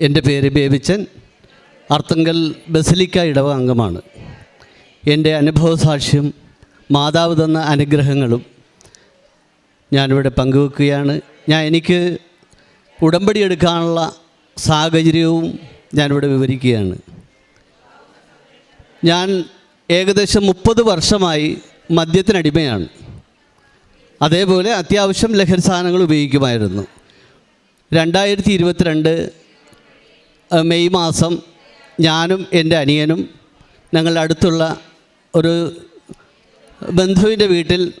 എന്റെ പേര് ബേബിച്ചൻ. അർത്തങ്കൽ ബസലിക്ക ഇടവ അംഗമാണ്. എന്റെ അനുഭവ സാക്ഷ്യം മാതാവ് തന്ന അനുഗ്രഹങ്ങളും ഞാനിവിടെ പങ്കുവെക്കുകയാണ്. ഞാൻ എനിക്ക് ഉടമ്പടി എടുക്കാനുള്ള സാഹചര്യവും ഞാനിവിടെ വിവരിക്കുകയാണ്. ഞാൻ ഏകദേശം മുപ്പത് വർഷമായി മദ്യത്തിനടിമയാണ്. അതേപോലെ അത്യാവശ്യം ലഹരി സാധനങ്ങൾ ഉപയോഗിക്കുമായിരുന്നു. രണ്ടായിരത്തി ഇരുപത്തിരണ്ട് മെയ് മാസം ഞാനും എന്റെ അനിയനും ഞങ്ങളുടെ അടുത്തുള്ള ഒരു ബന്ധുവിന്റെ വീട്ടിൽ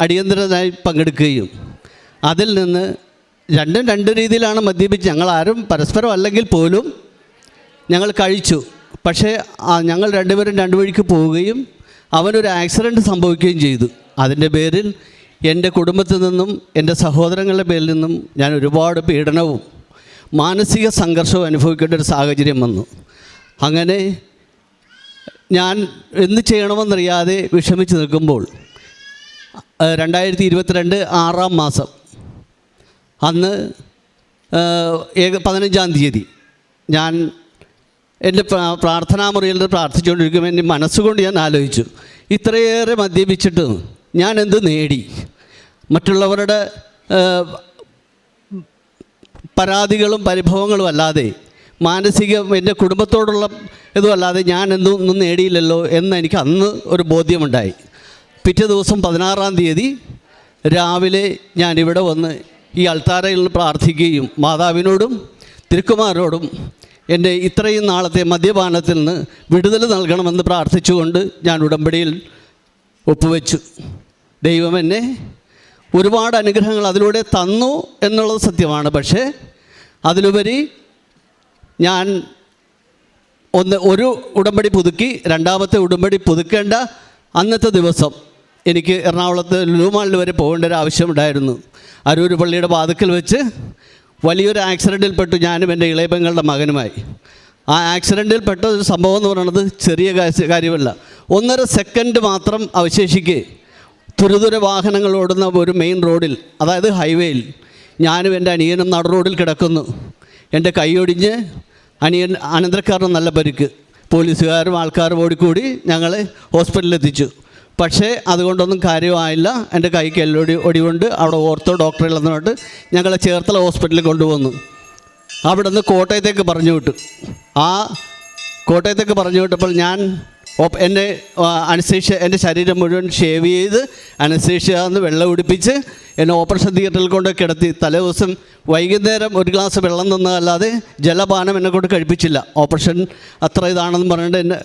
അടിയന്തരമായി പങ്കെടുക്കുകയും അതിൽ നിന്ന് രണ്ടും രണ്ട് രീതിയിലാണ് മദ്യപിച്ച്. ഞങ്ങളാരും പരസ്പരം അല്ലെങ്കിൽ പോലും ഞങ്ങൾ കഴിച്ചു. പക്ഷേ ഞങ്ങൾ രണ്ടുപേരും രണ്ടു വഴിക്ക് പോവുകയും അവനൊരു ആക്സിഡന്റ് സംഭവിക്കുകയും ചെയ്തു. അതിന്റെ പേരിൽ എന്റെ കുടുംബത്തിൽ നിന്നും എന്റെ സഹോദരങ്ങളുടെ പേരിൽ നിന്നും ഞാൻ ഒരുപാട് പീഡനവും മാനസിക സംഘർഷവും അനുഭവിക്കേണ്ട ഒരു സാഹചര്യം വന്നു. അങ്ങനെ ഞാൻ എന്ത് ചെയ്യണമെന്നറിയാതെ വിഷമിച്ച് നിൽക്കുമ്പോൾ രണ്ടായിരത്തി ഇരുപത്തിരണ്ട് ആറാം മാസം അന്ന് ഏക പതിനഞ്ചാം തീയതി ഞാൻ എന്റെ പ്രാ- പ്രാർത്ഥനാ മുറിയിൽ പ്രാർത്ഥിച്ചുകൊണ്ടിരിക്കുമ്പോൾ എന്റെ മനസ്സുകൊണ്ട് ഞാൻ ആലോചിച്ചു ഇത്രയേറെ മദ്യപിച്ചിട്ട് ഞാൻ എന്ത് നേടി? മറ്റുള്ളവരുടെ പരാതികളും പരിഭവങ്ങളും അല്ലാതെ മാനസിക എന്റെ കുടുംബത്തോടുള്ള ഇതും അല്ലാതെ ഞാൻ എന്തും ഒന്നും നേടിയില്ലല്ലോ എന്ന് എനിക്ക് അന്ന് ഒരു ബോധ്യമുണ്ടായി. പിറ്റേ ദിവസം പതിനാറാം തീയതി രാവിലെ ഞാൻ ഇവിടെ വന്ന് ഈ അൾത്താരയിൽ പ്രാർത്ഥിക്കുകയും മാതാവിനോടും തിരുക്കുമാരോടും എന്റെ ഇത്രയും നാളത്തെ മദ്യപാനത്തിൽ നിന്ന് വിടുതൽ നൽകണമെന്ന് പ്രാർത്ഥിച്ചുകൊണ്ട് ഞാൻ ഉടമ്പടിയിൽ ഒപ്പുവെച്ചു. ദൈവം എന്നെ ഒരുപാട് അനുഗ്രഹങ്ങൾ അതിലൂടെ തന്നു എന്നുള്ളത് സത്യമാണ്. പക്ഷേ അതിലുപരി ഞാൻ ഒന്ന് ഒരു ഉടമ്പടി പുതുക്കി രണ്ടാമത്തെ ഉടമ്പടി പുതുക്കേണ്ട അന്നത്തെ ദിവസം എനിക്ക് എറണാകുളത്ത് ലൂമാളിൽ വരെ പോകേണ്ട ഒരു ആവശ്യമുണ്ടായിരുന്നു. അരൂർ പള്ളിയുടെ വാതുക്കൽ വെച്ച് വലിയൊരു ആക്സിഡന്റിൽപ്പെട്ടു ഞാനും എന്റെ ഇളയപ്പങ്ങളുടെ മകനുമായി. ആ ആക്സിഡന്റിൽ പെട്ട ഒരു സംഭവം എന്ന് പറയുന്നത് ചെറിയ കാര്യമല്ല. ഒന്നര സെക്കൻഡ് മാത്രം അവശേഷിക്കെ തുരുതുര വാഹനങ്ങൾ ഓടുന്ന ഒരു മെയിൻ റോഡിൽ അതായത് ഹൈവേയിൽ ഞാനും എന്റെ അനിയനും നട റോഡിൽ കിടക്കുന്നു. എന്റെ കൈയൊടിഞ്ഞ് അനിയൻ അനന്തരക്കാരന് നല്ല പരിക്ക്. പോലീസുകാരും ആൾക്കാരും ഓടിക്കൂടി ഞങ്ങൾ ഹോസ്പിറ്റലിൽ എത്തിച്ചു പക്ഷേ അതുകൊണ്ടൊന്നും കാര്യമായില്ല. എന്റെ കൈക്ക് എല്ലൊടി ഒടിവുണ്ട്. അവിടെ ഓർത്തോ ഡോക്ടറിൽ എന്നിട്ട് ഞങ്ങളെ ചേർത്തല ഹോസ്പിറ്റലിൽ കൊണ്ടുവന്നു. അവിടെ നിന്ന് കോട്ടയത്തേക്ക് പറഞ്ഞു വിട്ടു. ആ കോട്ടയത്തേക്ക് പറഞ്ഞു വിട്ടപ്പോൾ ഞാൻ എന്നെ അനസ്തേഷ്യ എന്റെ ശരീരം മുഴുവൻ ഷേവ് ചെയ്ത് അനസ്തേഷ്യ വെള്ളം ഉടിപ്പിച്ച് എന്നെ ഓപ്പറേഷൻ തിയേറ്ററിൽ കൊണ്ട് കിടത്തി. തലേ ദിവസം വൈകുന്നേരം ഒരു ഗ്ലാസ് വെള്ളം തന്നതല്ലാതെ ജലപാനം എന്നെ കൊണ്ട് കഴിപ്പിച്ചില്ല. ഓപ്പറേഷൻ അത്ര ഇതാണെന്ന് പറഞ്ഞിട്ട് എന്നെ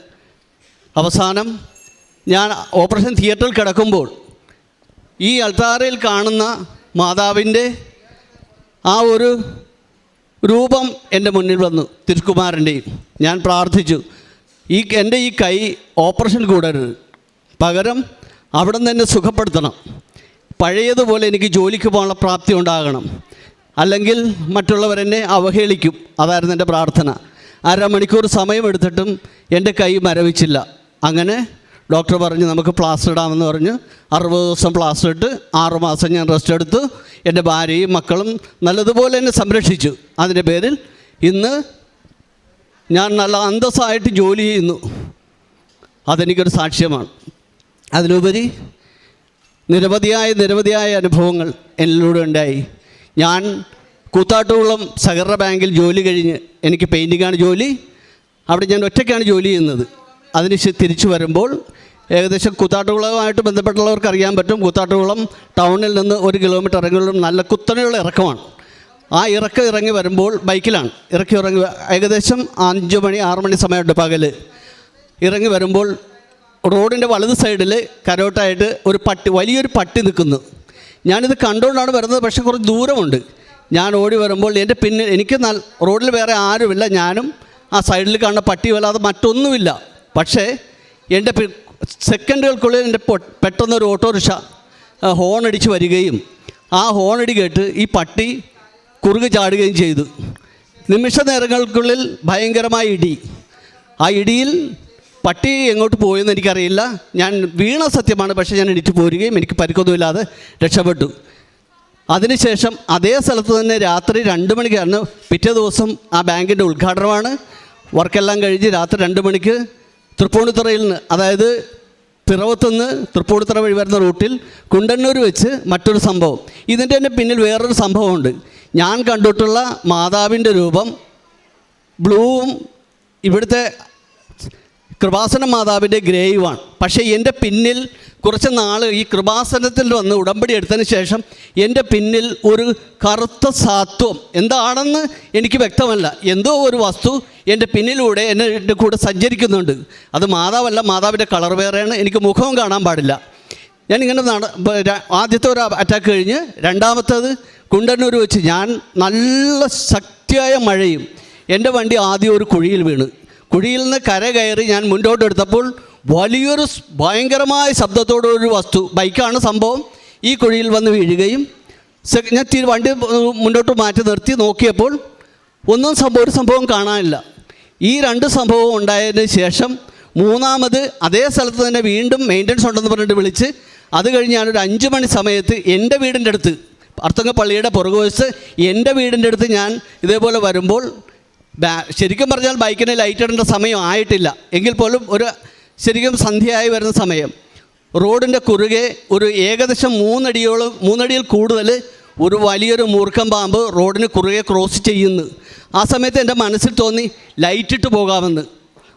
അവസാനം ഞാൻ ഓപ്പറേഷൻ തിയേറ്ററിൽ കിടക്കുമ്പോൾ ഈ അൾത്താറയിൽ കാണുന്ന മാതാവിന്റെ ആ ഒരു രൂപം എന്റെ മുന്നിൽ വന്നു. തിരുക്കുമാരന്റെയും. ഞാൻ പ്രാർത്ഥിച്ചു. ഈ എന്റെ ഈ കൈ ഓപ്പറേഷൻ കൂടരുത്. പകരം അവിടെ നിന്ന് എന്നെ സുഖപ്പെടുത്തണം. പഴയതുപോലെ എനിക്ക് ജോലിക്ക് പോകാനുള്ള പ്രാപ്തി ഉണ്ടാകണം. അല്ലെങ്കിൽ മറ്റുള്ളവരെന്നെ അവഹേളിക്കും. അതായിരുന്നു എന്റെ പ്രാർത്ഥന. അരമണിക്കൂർ സമയമെടുത്തിട്ടും എന്റെ കൈ മരവിച്ചില്ല. അങ്ങനെ ഡോക്ടർ പറഞ്ഞു നമുക്ക് പ്ലാസ്റ്റർ ഇടാമെന്ന് പറഞ്ഞു. അറുപത് ദിവസം പ്ലാസ്റ്റർ ഇട്ട് ആറുമാസം ഞാൻ റെസ്റ്റ് എടുത്തു എന്റെ ഭാര്യയും മക്കളും നല്ലതുപോലെ എന്നെ സംരക്ഷിച്ചു. അതിന്റെ പേരിൽ ഇന്ന് ഞാൻ നല്ല അന്തസ്സായിട്ട് ജോലി ചെയ്യുന്നു. അതെനിക്കൊരു സാക്ഷ്യമാണ്. അതിലുപരി നിരവധിയായ നിരവധിയായ അനുഭവങ്ങൾ എന്നിലൂടെ ഉണ്ടായി. ഞാൻ കൂത്താട്ടുകുളം സഹകരണ ബാങ്കിൽ ജോലി കഴിഞ്ഞ് എനിക്ക് പെയിന്റിങ്ങാണ് ജോലി. അവിടെ ഞാൻ ഒറ്റയ്ക്കാണ് ജോലി ചെയ്യുന്നത്. അതിന് തിരിച്ചു വരുമ്പോൾ ഏകദേശം കൂത്താട്ടുകുളവുമായിട്ട് ബന്ധപ്പെട്ടുള്ളവർക്ക് അറിയാൻ പറ്റും. കൂത്താട്ടുകുളം ടൗണിൽ നിന്ന് ഒരു കിലോമീറ്റർ ഇറങ്ങുമ്പോഴും നല്ല കുത്തനെയുള്ള ഇറക്കമാണ്. ആ ഇറക്കം ഇറങ്ങി വരുമ്പോൾ ബൈക്കിലാണ്. ഇറക്കി ഇറങ്ങി ഏകദേശം അഞ്ച് മണി ആറ് മണി സമയമുണ്ട് പകൽ ഇറങ്ങി വരുമ്പോൾ റോഡിന്റെ വലത് സൈഡിൽ കരോട്ടായിട്ട് ഒരു പട്ടി വലിയൊരു പട്ടി നിൽക്കുന്നു. ഞാനിത് കണ്ടുകൊണ്ടാണ് വരുന്നത് പക്ഷേ കുറച്ച് ദൂരമുണ്ട്. ഞാൻ ഓടി വരുമ്പോൾ എന്റെ പിന്നിൽ എനിക്ക് റോഡിൽ വേറെ ആരുമില്ല ഞാനും ആ സൈഡിൽ കാണുന്ന പട്ടി വല്ലാതെ മറ്റൊന്നുമില്ല. പക്ഷേ എന്റെ സെക്കൻഡുകൾക്കുള്ളിൽ എന്റെ പെട്ടെന്നൊരു ഓട്ടോറിക്ഷ ഹോൺ അടിച്ച് വരികയും ആ ഹോൺ അടി കേട്ട് ഈ പട്ടി കുറുകെ ചാടുകയും ചെയ്തു. നിമിഷ നേരങ്ങൾക്കുള്ളിൽ ഭയങ്കരമായ ഇടി. ആ ഇടിയിൽ പട്ടി എങ്ങോട്ട് പോയെന്ന് എനിക്കറിയില്ല. ഞാൻ വീണ സത്യമാണ് പക്ഷേ ഞാൻ എണീറ്റ് പോരുകയും എനിക്ക് പരിക്കൊന്നുമില്ലാതെ രക്ഷപ്പെട്ടു. അതിനുശേഷം അതേ സ്ഥലത്ത് തന്നെ രാത്രി രണ്ട് മണിക്കായിരുന്നു പിറ്റേ ദിവസം ആ ബാങ്കിന്റെ ഉദ്ഘാടനമാണ്. വർക്കെല്ലാം കഴിഞ്ഞ് രാത്രി രണ്ട് മണിക്ക് തൃപ്പൂണിത്തുറയിൽ നിന്ന് അതായത് പിറവത്തുനിന്ന് തൃപ്പൂണിത്തറ വഴി വരുന്ന റൂട്ടിൽ കുണ്ടന്നൂർ വെച്ച് മറ്റൊരു സംഭവം. ഇതിന്റെ തന്നെ പിന്നിൽ വേറൊരു സംഭവമുണ്ട്. ഞാൻ കണ്ടിട്ടുള്ള മാതാവിന്റെ രൂപം ബ്ലൂവും ഇവിടുത്തെ കൃപാസന മാതാവിന്റെ ഗ്രേവാണ് പക്ഷേ എന്റെ പിന്നിൽ കുറച്ച് നാൾ ഈ കൃപാസനത്തിൽ വന്ന് ഉടമ്പടി എടുത്തതിന് ശേഷം എന്റെ പിന്നിൽ ഒരു കറുത്ത സാത്വം. എന്താണെന്ന് എനിക്ക് വ്യക്തമല്ല. എന്തോ ഒരു വസ്തു എന്റെ പിന്നിലൂടെ എന്നെ എന്റെ കൂടെ സഞ്ചരിക്കുന്നുണ്ട്. അത് മാതാവല്ല മാതാവിന്റെ കളർ വേറെയാണ്. എനിക്ക് മുഖവും കാണാൻ പാടില്ല. ഞാനിങ്ങനെ നട ആദ്യത്തെ ഒരു അറ്റാക്ക് കഴിഞ്ഞ് രണ്ടാമത്തേത് കുണ്ടന്നൂർ വെച്ച് ഞാൻ നല്ല ശക്തിയായ മഴയും എന്റെ വണ്ടി ആദ്യം ഒരു കുഴിയിൽ വീണ്. കുഴിയിൽ നിന്ന് കര കയറി ഞാൻ മുന്നോട്ട് എടുത്തപ്പോൾ വലിയൊരു ഭയങ്കരമായ ശബ്ദത്തോടെ ഒരു വസ്തു ബൈക്കാണ് സംഭവം. ഈ കുഴിയിൽ വന്ന് വീഴുകയും ഞാൻ തിരി വണ്ടി മുന്നോട്ട് മാറ്റി നിർത്തി നോക്കിയപ്പോൾ ഒന്നും സംഭവം ഒരു സംഭവം കാണാനില്ല. ഈ രണ്ട് സംഭവം ഉണ്ടായതിന് ശേഷം മൂന്നാമത് അതേ സ്ഥലത്ത് തന്നെ വീണ്ടും മെയിന്റനൻസ് ഉണ്ടെന്ന് പറഞ്ഞിട്ട് വിളിച്ച് അത് കഴിഞ്ഞ് ഞാനൊരു അഞ്ച് മണി സമയത്ത് എന്റെ വീടിന്റെ അടുത്ത് അർത്ഥങ്ങ പള്ളിയുടെ പുറകുവശത്ത് എന്റെ വീടിന്റെ അടുത്ത് ഞാൻ ഇതേപോലെ വരുമ്പോൾ ശരിക്കും പറഞ്ഞാൽ ബൈക്കിന് ലൈറ്റ് ഇടേണ്ട സമയം ആയിട്ടില്ല. എങ്കിൽ പോലും ഒരു ശരിക്കും സന്ധ്യയായി വരുന്ന സമയം. റോഡിന്റെ കുറുകെ ഒരു ഏകദേശം മൂന്നടിയോളം മൂന്നടിയിൽ കൂടുതൽ ഒരു വലിയൊരു മൂർഖം പാമ്പ് റോഡിന് കുറുകെ ക്രോസ് ചെയ്യുന്നു. ആ സമയത്ത് എന്റെ മനസ്സിൽ തോന്നി ലൈറ്റിട്ട് പോകാമെന്ന്.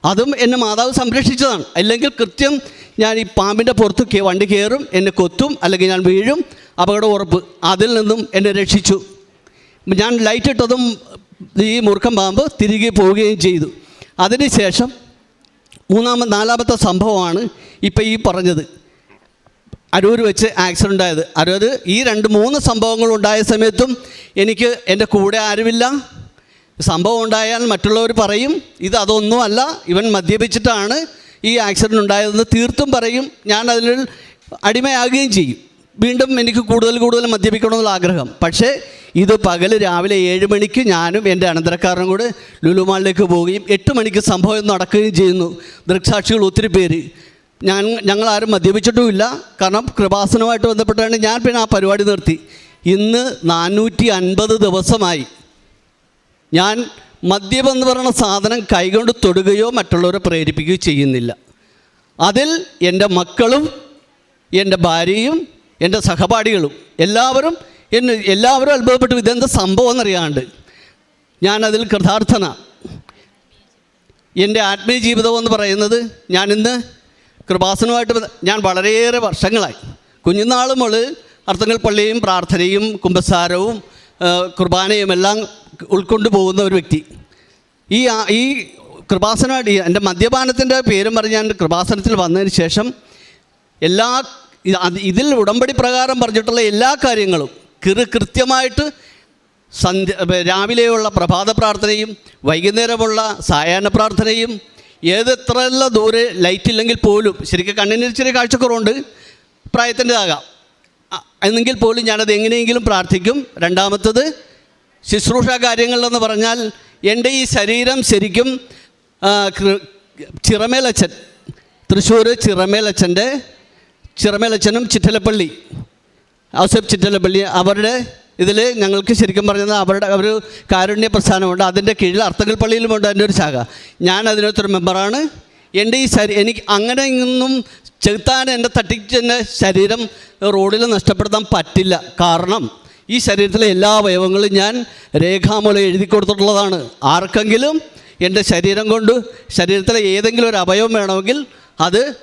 അതും എന്നെ മാതാവ് സംരക്ഷിച്ചതാണ്. അല്ലെങ്കിൽ കൃത്യം ഞാൻ ഈ പാമ്പിന്റെ പുറത്ത് വണ്ടി കയറും എന്നെ കൊത്തും അല്ലെങ്കിൽ ഞാൻ വീഴും അപകടം ഉറപ്പ്. അതിൽ നിന്നും എന്നെ രക്ഷിച്ചു. ഞാൻ ലൈറ്റ് ഇട്ടതും ഈ മൂർഖം പാമ്പ് തിരികെ പോവുകയും ചെയ്തു. അതിനുശേഷം മൂന്നാമത് നാലാമത്തെ സംഭവമാണ് ഇപ്പം ഈ പറഞ്ഞത്. അരൂർ വെച്ച് ആക്സിഡന്റ് ആയത് അരൂർ ഈ രണ്ട് മൂന്ന് സംഭവങ്ങൾ ഉണ്ടായ സമയത്തും എനിക്ക് എന്റെ കൂടെ ആരുമില്ല. സംഭവം ഉണ്ടായാൽ മറ്റുള്ളവർ പറയും. ഇത് അതൊന്നുമല്ല ഇവൻ മദ്യപിച്ചിട്ടാണ് ഈ ആക്സിഡന്റ് ഉണ്ടായതെന്ന് തീർത്തും പറയും. ഞാൻ അതിൽ അടിമയാകുകയും ചെയ്യും. വീണ്ടും എനിക്ക് കൂടുതൽ കൂടുതൽ മദ്യപിക്കണമെന്നുള്ള ആഗ്രഹം. പക്ഷേ ഇത് പകൽ രാവിലെ ഏഴ് മണിക്ക് ഞാനും എന്റെ അനന്തരക്കാരനും കൂടെ ലുലുമാളിലേക്ക് പോവുകയും എട്ട് മണിക്ക് സംഭവം നടക്കുകയും ചെയ്യുന്നു. ദൃക്സാക്ഷികൾ ഒത്തിരി പേര്. ഞാൻ ഞങ്ങൾ ആരും മദ്യപിച്ചിട്ടുമില്ല. കാരണം കൃപാസനമായിട്ട് ബന്ധപ്പെട്ടാണ് ഞാൻ പിന്നെ ആ പരിപാടി നിർത്തി. ഇന്ന് നാനൂറ്റി അൻപത് ദിവസമായി. ഞാൻ മദ്യമെന്ന് പറയുന്ന സാധനം കൈകൊണ്ട് തൊടുകയോ മറ്റുള്ളവരെ പ്രേരിപ്പിക്കുകയോ ചെയ്യുന്നില്ല. അതിൽ എന്റെ മക്കളും എന്റെ ഭാര്യയും എന്റെ സഹപാഠികളും എല്ലാവരും എന്നെ എല്ലാവരും അത്ഭുതപ്പെട്ടു. ഇതെന്താ സംഭവം എന്നറിയാണ്ട് ഞാനതിൽ കൃതാർത്ഥന. എന്റെ ആത്മീയ ജീവിതം എന്ന് പറയുന്നത് ഞാനിന്ന് കൃപാസനമായിട്ട് ഞാൻ വളരെയേറെ വർഷങ്ങളായി. കുഞ്ഞുനാൾ മുതൽ അർത്ഥങ്ങൾ പള്ളിയും പ്രാർത്ഥനയും കുമ്പസാരവും കുർബാനയും എല്ലാം ഉൾക്കൊണ്ടു പോകുന്ന ഒരു വ്യക്തി. ഈ ഈ കൃപാസനമായിട്ട് എന്റെ മദ്യപാനത്തിന്റെ പേരും പറഞ്ഞ് ഞാൻ കൃപാസനത്തിൽ വന്നതിന് ശേഷം എല്ലാ ഇതിൽ ഉടമ്പടി പ്രകാരം പറഞ്ഞിട്ടുള്ള എല്ലാ കാര്യങ്ങളും കൃ കൃത്യമായിട്ട് സന്ധ്യ രാവിലെയുള്ള പ്രഭാത പ്രാർത്ഥനയും വൈകുന്നേരമുള്ള സായാഹ്ന പ്രാർത്ഥനയും ഏതെത്ര ദൂരെ ലൈറ്റ് ഇല്ലെങ്കിൽ പോലും ശരിക്കും കണ്ണിന് ചെറിയ കാഴ്ചക്കുറവുണ്ട് പ്രായത്തിന്റെതാകാം. എന്നെങ്കിൽ പോലും ഞാനത് എങ്ങനെയെങ്കിലും പ്രാർത്ഥിക്കും. രണ്ടാമത്തത് ശുശ്രൂഷ കാര്യങ്ങളിലെന്ന് പറഞ്ഞാൽ എന്റെ ഈ ശരീരം ശരിക്കും ചിറമേലച്ചൻ തൃശ്ശൂർ ചിറമേലച്ചന്റെ ചിറമേലച്ചനും ചിറ്റലപ്പള്ളി ഔസഫ് ചിറ്റലപ്പള്ളി അവരുടെ ഇതിൽ ഞങ്ങൾക്ക് ശരിക്കും പറഞ്ഞത് അവരുടെ ഒരു കാരുണ്യ പ്രസ്ഥാനമുണ്ട്. അതിന്റെ കീഴിൽ അർത്തകൽ പള്ളിയിലുമുണ്ട് അതിന്റെ ഒരു ശാഖ. ഞാൻ അതിനകത്തൊരു മെമ്പറാണ്. എന്റെ ഈ ശരീരം എനിക്ക് അങ്ങനെ ഒന്നും ചെലുത്താൻ എന്റെ തട്ടിച്ചെന്റെ ശരീരം റോഡിൽ നഷ്ടപ്പെടുത്താൻ പറ്റില്ല. കാരണം ഈ ശരീരത്തിലെ എല്ലാ അവയവങ്ങളും ഞാൻ രേഖാമൂലം എഴുതി കൊടുത്തിട്ടുള്ളതാണ്. ആർക്കെങ്കിലും എന്റെ ശരീരം കൊണ്ട് ശരീരത്തിലെ ഏതെങ്കിലും ഒരു അവയവം വേണമെങ്കിൽ അത്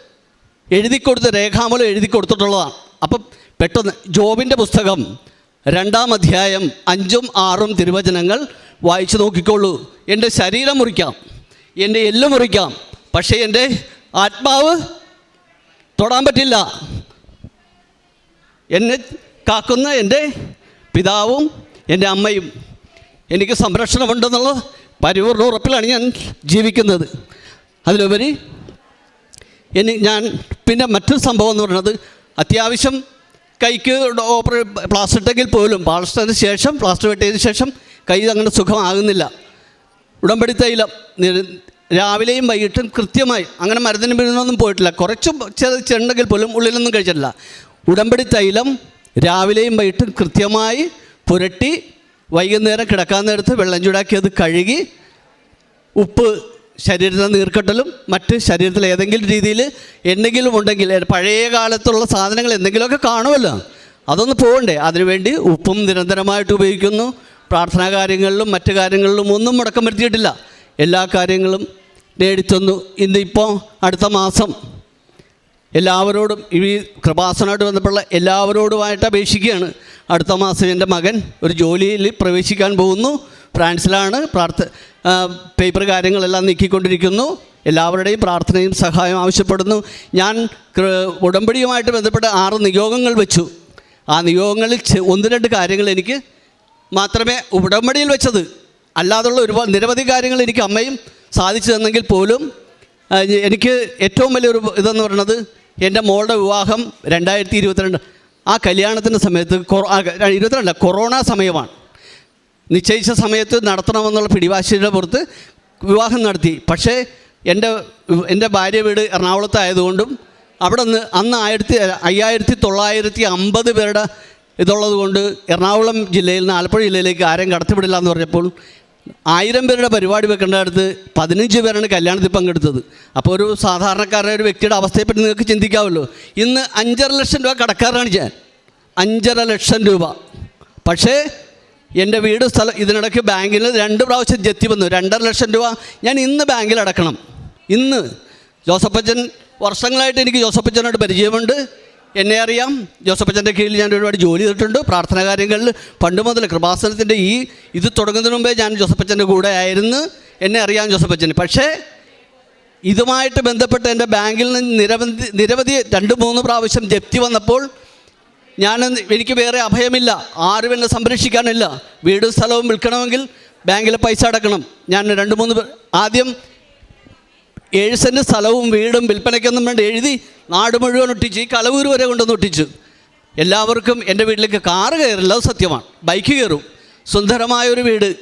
എഴുതി കൊടുത്ത് രേഖാമൂലം എഴുതി കൊടുത്തിട്ടുള്ളതാണ്. അപ്പം പെട്ടെന്ന് ജോബിന്റെ പുസ്തകം രണ്ടാം അധ്യായം അഞ്ചും ആറും തിരുവചനങ്ങൾ വായിച്ചു നോക്കിക്കോളൂ. എന്റെ ശരീരം മുറിക്കാം എന്റെ എല്ല് മുറിക്കാം പക്ഷേ എന്റെ ആത്മാവ് തൊടാൻ പറ്റില്ല. എന്നെ കാക്കുന്ന എന്റെ പിതാവും എന്റെ അമ്മയും എനിക്ക് സംരക്ഷണമുണ്ടെന്നുള്ള പരിപൂർണ ഉറപ്പിലാണ് ഞാൻ ജീവിക്കുന്നത്. അതിലുപരി ഇനി ഞാൻ പിന്നെ മറ്റൊരു സംഭവം എന്ന് പറയുന്നത് അത്യാവശ്യം കൈക്ക് ഓപ്പറ പ്ലാസ്റ്റർ ഇട്ടെങ്കിൽ പോലും പ്ലാസ്റ്ററിന് ശേഷം പ്ലാസ്റ്റർ വെട്ടിയതിന് ശേഷം കൈ അങ്ങനെ സുഖമാകുന്നില്ല. ഉടമ്പടി തൈലം രാവിലെയും വൈകിട്ടും കൃത്യമായി അങ്ങനെ മരുന്നിന് പിന്നൊന്നും പോയിട്ടില്ല. കുറച്ച് ചെറു ചെണ്ടെങ്കിൽ പോലും ഉള്ളിലൊന്നും കഴിച്ചിട്ടില്ല. ഉടമ്പടി തൈലം രാവിലെയും വൈകിട്ടും കൃത്യമായി പുരട്ടി വൈകുന്നേരം കിടക്കാൻ നേരത്ത് വെള്ളം ചൂടാക്കി അത് കഴുകി ഉപ്പ് ശരീരത്തിലെ നീർക്കെട്ടലും മറ്റ് ശരീരത്തിൽ ഏതെങ്കിലും രീതിയിൽ എന്തെങ്കിലും ഉണ്ടെങ്കിൽ പഴയ കാലത്തുള്ള സാധനങ്ങൾ എന്തെങ്കിലുമൊക്കെ കാണുമല്ലോ. അതൊന്ന് പോകണ്ടേ. അതിനുവേണ്ടി ഉപ്പും നിരന്തരമായിട്ട് ഉപയോഗിക്കുന്നു. പ്രാർത്ഥനാ കാര്യങ്ങളിലും മറ്റു കാര്യങ്ങളിലും ഒന്നും മുടക്കം വരുത്തിയിട്ടില്ല. എല്ലാ കാര്യങ്ങളും നേടിത്തന്നു. ഇന്നിപ്പോൾ അടുത്ത മാസം എല്ലാവരോടും ഈ കൃപാസനമായിട്ട് ബന്ധപ്പെട്ട എല്ലാവരോടുമായിട്ട് അപേക്ഷിക്കുകയാണ്. അടുത്ത മാസം എന്റെ മകൻ ഒരു ജോലിയിൽ പ്രവേശിക്കാൻ പോകുന്നു. ഫ്രാൻസിലാണ് പ്രാർത്ഥ പേപ്പർ കാര്യങ്ങളെല്ലാം നീക്കിക്കൊണ്ടിരിക്കുന്നു. എല്ലാവരുടെയും പ്രാർത്ഥനയും സഹായം ആവശ്യപ്പെടുന്നു. ഞാൻ ഉടമ്പടിയുമായിട്ട് ബന്ധപ്പെട്ട് ആറ് നിയോഗങ്ങൾ വെച്ചു. ആ നിയോഗങ്ങളിൽ ഒന്ന് രണ്ട് കാര്യങ്ങൾ എനിക്ക് മാത്രമേ ഉടമ്പടിയിൽ വെച്ചത്. അല്ലാതുള്ള ഒരുപാട് നിരവധി കാര്യങ്ങൾ എനിക്ക് അമ്മയും സാധിച്ചു തന്നെങ്കിൽ പോലും എനിക്ക് ഏറ്റവും വലിയൊരു ഇതെന്ന് പറയുന്നത് എന്റെ മോളുടെ വിവാഹം രണ്ടായിരത്തി ഇരുപത്തിരണ്ട് ആ കല്യാണത്തിന്റെ സമയത്ത് കൊറോ ഇരുപത്തിരണ്ടല്ല കൊറോണ സമയമാണ്. നിശ്ചയിച്ച സമയത്ത് നടത്തണമെന്നുള്ള പിടിവാശിയുടെ പുറത്ത് വിവാഹം നടത്തി. പക്ഷേ എന്റെ എന്റെ ഭാര്യ വീട് എറണാകുളത്തായതുകൊണ്ടും അവിടെ നിന്ന് അന്ന് ആയിരത്തി അയ്യായിരത്തി തൊള്ളായിരത്തി അമ്പത് പേരുടെ ഇതുള്ളത് കൊണ്ട് എറണാകുളം ജില്ലയിൽ നിന്ന് ആലപ്പുഴ ജില്ലയിലേക്ക് ആരും കടത്തിവിടില്ല എന്ന് പറഞ്ഞപ്പോൾ ആയിരം പേരുടെ പരിപാടി വെക്കേണ്ട വെക്കേണ്ടടുത്ത് പതിനഞ്ച് പേരാണ് കല്യാണത്തിൽ പങ്കെടുത്തത്. അപ്പോൾ ഒരു സാധാരണക്കാരനായ ഒരു വ്യക്തിയുടെ അവസ്ഥയെപ്പറ്റി നിങ്ങൾക്ക് ചിന്തിക്കാമല്ലോ. ഇന്ന് അഞ്ചര ലക്ഷം രൂപ കടക്കാരനാണ് ഞാൻ. അഞ്ചര ലക്ഷം രൂപ. പക്ഷേ എന്റെ വീട് സ്ഥലം ഇതിനിടയ്ക്ക് ബാങ്കിൽ രണ്ട് പ്രാവശ്യം ജപ്തി വന്നു. രണ്ടര ലക്ഷം രൂപ ഞാൻ ഇന്ന് ബാങ്കിൽ അടക്കണം. ഇന്ന് ജോസഫച്ചൻ വർഷങ്ങളായിട്ട് എനിക്ക് ജോസഫച്ചനോട് പരിചയമുണ്ട്. എന്നെ അറിയാം. ജോസഫച്ചന്റെ കീഴിൽ ഞാൻ ഒരുപാട് ജോലി ചെയ്തിട്ടുണ്ട്. പ്രാർത്ഥന കാര്യങ്ങളിൽ പണ്ട് മുതൽ കൃപാസനത്തിന്റെ ഈ ഇത് തുടങ്ങുന്നതിന് മുമ്പേ ഞാൻ ജോസഫച്ചന്റെ കൂടെ ആയിരുന്നു. എന്നെ അറിയാം ജോസഫച്ചന് പക്ഷേ ഇതുമായിട്ട് ബന്ധപ്പെട്ട് എന്റെ ബാങ്കിൽ നിന്ന് നിരവധി നിരവധി രണ്ട് മൂന്ന് പ്രാവശ്യം ജപ്തി വന്നപ്പോൾ ഞാൻ എനിക്ക് വേറെ അഭയമില്ല. ആരും എന്നെ സംരക്ഷിക്കാനില്ല. വീടും സ്ഥലവും വിൽക്കണമെങ്കിൽ ബാങ്കിൽ പൈസ അടക്കണം. ഞാൻ രണ്ട് മൂന്ന് ആദ്യം ഏഴ് സെന്റ് സ്ഥലവും വീടും വിൽപ്പനയ്ക്കൊന്നും വേണ്ടി എഴുതി നാട് മുഴുവൻ ഒട്ടിച്ച് ഈ കലവൂർ വരെ കൊണ്ടുവന്ന് ഒട്ടിച്ചു. എല്ലാവർക്കും എന്റെ വീട്ടിലേക്ക് കാറ് കയറില്ല അത് സത്യമാണ്. ബൈക്ക് കയറും. സുന്ദരമായൊരു വീട്.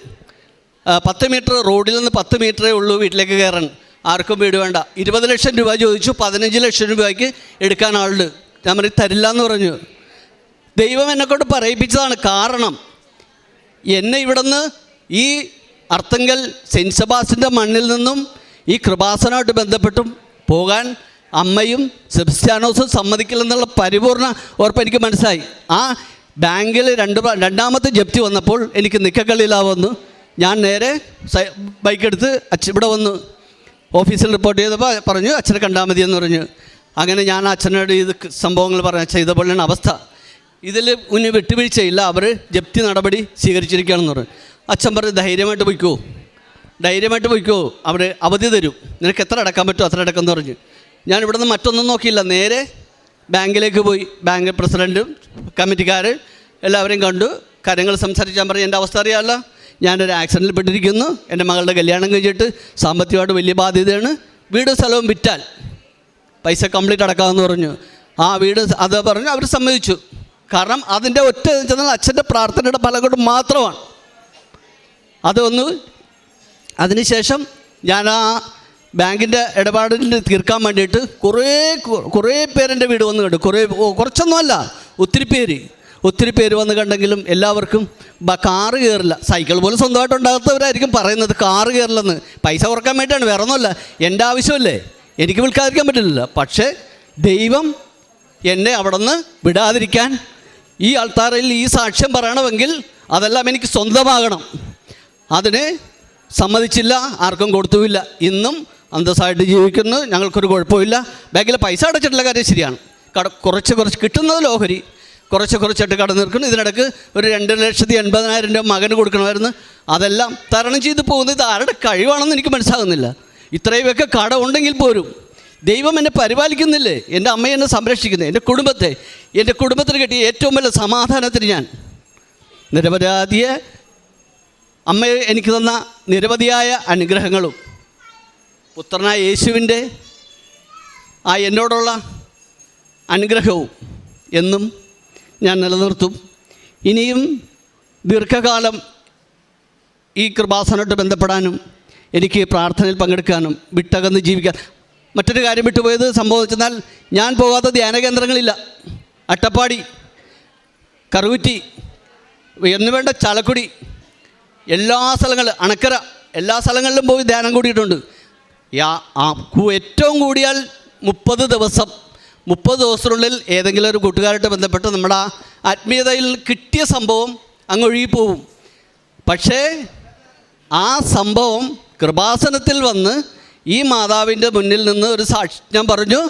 പത്ത് മീറ്റർ റോഡിൽ നിന്ന് പത്ത് മീറ്ററേ ഉള്ളൂ വീട്ടിലേക്ക് കയറാൻ. ആർക്കും വീട് വേണ്ട. ഇരുപത് ലക്ഷം രൂപ ചോദിച്ചു. പതിനഞ്ച് ലക്ഷം രൂപയ്ക്ക് എടുക്കാൻ ആളുണ്ട്. ഞാൻ പറയും തരില്ല എന്ന് പറഞ്ഞു. ദൈവം എന്നെക്കൊണ്ട് പറയിപ്പിച്ചതാണ് കാരണം എന്നെ ഇവിടുന്ന് ഈ അർത്തങ്കൽ സെന്റ് സെബാസിന്റെ മണ്ണിൽ നിന്നും ഈ കൃപാസനമായിട്ട് ബന്ധപ്പെട്ടും പോകാൻ അമ്മയും സെബസ്ത്യാനോസും സമ്മതിക്കില്ലെന്നുള്ള പരിപൂർണ ഉറപ്പ് എനിക്ക് മനസ്സിലായി. ആ ബാങ്കിൽ രണ്ട് രണ്ടാമത്തെ ജപ്തി വന്നപ്പോൾ എനിക്ക് നിക്കക്കള്ളിയിലാവുന്നു. ഞാൻ നേരെ ബൈക്ക് ബൈക്കെടുത്ത് അച്ഛ ഇവിടെ വന്നു. ഓഫീസിൽ റിപ്പോർട്ട് ചെയ്തപ്പോൾ പറഞ്ഞു അച്ഛനെ കണ്ടാൽ മതി എന്ന് പറഞ്ഞു. അങ്ങനെ ഞാൻ അച്ഛനോട് ഇത് സംഭവങ്ങൾ പറഞ്ഞു ചെയ്ത പോലെയാണ് അവസ്ഥ. ഇതിൽ ഉന്നി വിട്ടുവീഴ്ചയില്ല അവർ ജപ്തി നടപടി സ്വീകരിച്ചിരിക്കുകയാണെന്ന് പറഞ്ഞു. അച്ഛൻ പറഞ്ഞു ധൈര്യമായിട്ട് പൊയ്ക്കോ. ധൈര്യമായിട്ട് പൊയ്ക്കോ. അവർ അവധി തരും. നിനക്ക് എത്ര അടക്കാൻ പറ്റുമോ അത്ര അടക്കം എന്ന് പറഞ്ഞു. ഞാൻ ഇവിടെ നിന്ന് മറ്റൊന്നും നോക്കിയില്ല. നേരെ ബാങ്കിലേക്ക് പോയി. ബാങ്ക് പ്രസിഡന്റും കമ്മിറ്റിക്കാർ എല്ലാവരെയും കണ്ടു. കാര്യങ്ങൾ സംസാരിച്ചാൽ പറഞ്ഞു എന്റെ അവസ്ഥ അറിയാമല്ലോ ഞാനൊരു ആക്സിഡന്റിൽ പെട്ടിരിക്കുന്നു. എന്റെ മകളുടെ കല്യാണം കഴിഞ്ഞിട്ട് സാമ്പത്തികമായിട്ട് വലിയ ബാധ്യതയാണ്. വീട് സ്ഥലവും വിറ്റാൽ പൈസ കംപ്ലീറ്റ് അടക്കാമെന്ന് പറഞ്ഞു. ആ വീട് അത് പറഞ്ഞു അവർ സമ്മതിച്ചു. കാരണം അതിന്റെ ഒറ്റ ചെന്നാൽ അച്ഛന്റെ പ്രാർത്ഥനയുടെ ഫലം കൊണ്ട് മാത്രമാണ്. അതൊന്ന് അതിനുശേഷം ഞാൻ ആ ബാങ്കിന്റെ ഇടപാടിൽ തീർക്കാൻ വേണ്ടിയിട്ട് കുറേ കുറേ പേരെന്റെ വീട് വന്ന് കണ്ടു. കുറേ കുറച്ചൊന്നുമല്ല ഒത്തിരി പേര്. ഒത്തിരി പേര് വന്ന് കണ്ടെങ്കിലും എല്ലാവർക്കും കാറ് കയറില്ല. സൈക്കിൾ പോലും സ്വന്തമായിട്ട് ഉണ്ടാകാത്തവരായിരിക്കും പറയുന്നത് കാറ് കയറില്ലെന്ന്. പൈസ കുറയ്ക്കാൻ വേണ്ടിയിട്ടാണ് വേറെ ഒന്നുമല്ല എന്റെ ആവശ്യമല്ലേ? എനിക്ക് വിൽക്കാതിരിക്കാൻ പറ്റില്ല പക്ഷേ ദൈവം എന്നെ അവിടെ നിന്ന് വിടാതിരിക്കാൻ ഈ ആൾത്താറിൽ ഈ സാക്ഷ്യം പറയണമെങ്കിൽ അതെല്ലാം എനിക്ക് സ്വന്തമാകണം. അതിന് സമ്മതിച്ചില്ല ആർക്കും കൊടുത്തുമില്ല. ഇന്നും അന്തസ്സായിട്ട് ജീവിക്കുന്നു ഞങ്ങൾക്കൊരു കുഴപ്പമില്ല. ബാങ്കിൽ പൈസ അടച്ചിട്ടുള്ള കാര്യം ശരിയാണ്. കട കുറച്ച് കുറച്ച് കിട്ടുന്നത് ലോഹരി കുറച്ച് കുറച്ചായിട്ട് കടന്നു നിൽക്കുന്നു ഇതിനിടക്ക് ഒരു രണ്ട് ലക്ഷത്തി എൺപതിനായിരം രൂപ മകന് കൊടുക്കണമായിരുന്നു. അതെല്ലാം തരണം ചെയ്ത് പോകുന്നത് ആരുടെ കഴിവാണെന്ന് എനിക്ക് മനസ്സിലാകുന്നില്ല. ഇത്രയുമൊക്കെ കട ഉണ്ടെങ്കിൽ പോലും ദൈവം എന്നെ പരിപാലിക്കുന്നില്ലേ? എന്റെ അമ്മയെ എന്നെ സംരക്ഷിക്കുന്നത് എന്റെ കുടുംബത്തെ. എന്റെ കുടുംബത്തിന് കിട്ടിയ ഏറ്റവും വലിയ സമാധാനത്തിന് ഞാൻ. നിരപരാധിയെ അമ്മ എനിക്ക് തന്ന നിരവധിയായ അനുഗ്രഹങ്ങളും പുത്രനായ യേശുവിന്റെ ആ എന്നോടുള്ള അനുഗ്രഹവും എന്നും ഞാൻ നിലനിർത്തും. ഇനിയും ദീർഘകാലം ഈ കൃപാസനമായിട്ട് ബന്ധപ്പെടാനും എനിക്ക് പ്രാർത്ഥനയിൽ പങ്കെടുക്കാനും വിട്ടകന്ന് ജീവിക്കാൻ മറ്റൊരു കാര്യം വിട്ടുപോയത് സംഭവിച്ചെന്നാൽ ഞാൻ പോകാത്ത ധ്യാന കേന്ദ്രങ്ങളില്ല. അട്ടപ്പാടി കറുകുറ്റി എന്ന് വേണ്ട ചാലക്കുടി എല്ലാ സ്ഥലങ്ങളിലും അണക്കര എല്ലാ സ്ഥലങ്ങളിലും പോയി ധ്യാനം കൂടിയിട്ടുണ്ട്. ഏറ്റവും കൂടിയാൽ മുപ്പത് ദിവസം. മുപ്പത് ദിവസത്തിനുള്ളിൽ ഏതെങ്കിലും ഒരു കൂട്ടുകാരായിട്ട് ബന്ധപ്പെട്ട് നമ്മുടെ ആത്മീയതയിൽ കിട്ടിയ സംഭവം അങ്ങ് ഒഴുകിപ്പോവും പക്ഷേ ആ സംഭവം കൃപാസനത്തിൽ വന്ന് ഈ മാതാവിന്റെ മുന്നിൽ നിന്ന് ഒരു സാക്ഷി ഞാൻ പറഞ്ഞു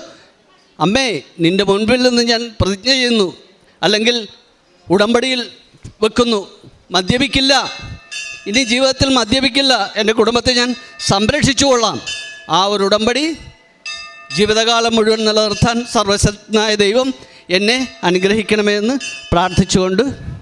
അമ്മേ നിന്റെ മുൻപിൽ നിന്ന് ഞാൻ പ്രതിജ്ഞ ചെയ്യുന്നു. അല്ലെങ്കിൽ ഉടമ്പടിയിൽ വെക്കുന്നു. മദ്യപിക്കില്ല. ഇനി ജീവിതത്തിൽ മദ്യപിക്കില്ല. എന്റെ കുടുംബത്തെ ഞാൻ സംരക്ഷിച്ചു കൊള്ളാം. ആ ഒരു ഉടമ്പടി ജീവിതകാലം മുഴുവൻ നിലനിർത്താൻ സർവശക്തനായ ദൈവം എന്നെ അനുഗ്രഹിക്കണമെന്ന് പ്രാർത്ഥിച്ചുകൊണ്ട്